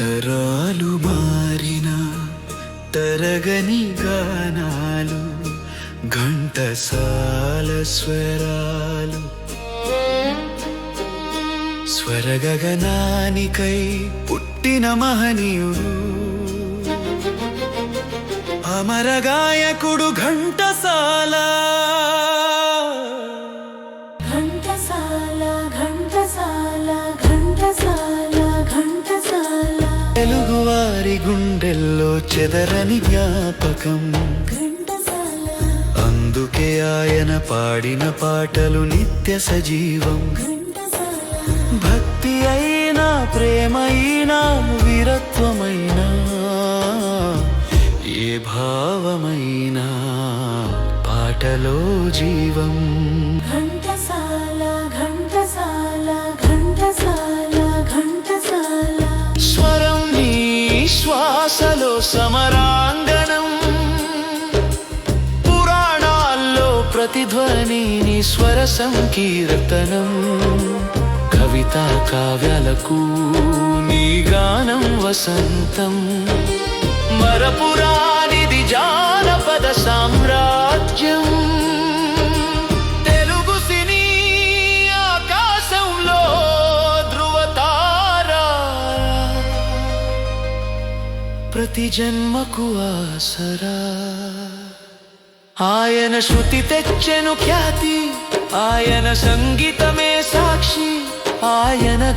తరాలు మారిన తరగని గానాలు ఘంటసాల స్వరాలు. స్వరగగనానికై పుట్టిన మహనీయుడు అమరగాయకుడు ఘంటసాల. తెలుగువారి గుండెల్లో చెదరని జ్ఞాపకం. అందుకే ఆయన పాడిన పాటలు నిత్య సజీవం. భక్తి అయినా ప్రేమ అయినా వీరత్వమైనా ఏ భావమైనా పాటలో జీవం. శ్వాసలో సమరాంగణం. పురాణాల్లో ప్రతిధ్వని స్వర సంకీర్తనం. కవితా కావ్యాలకు నీ గానం వసంతం. మరపురానిది జానపద సామ్రాజ్యం. ప్రతి జన్మకు ఆసరా. ఆయన శృతి తెచ్చెను ఖ్యాతి ఆయన సంగీతమే సాక్షి ఆయన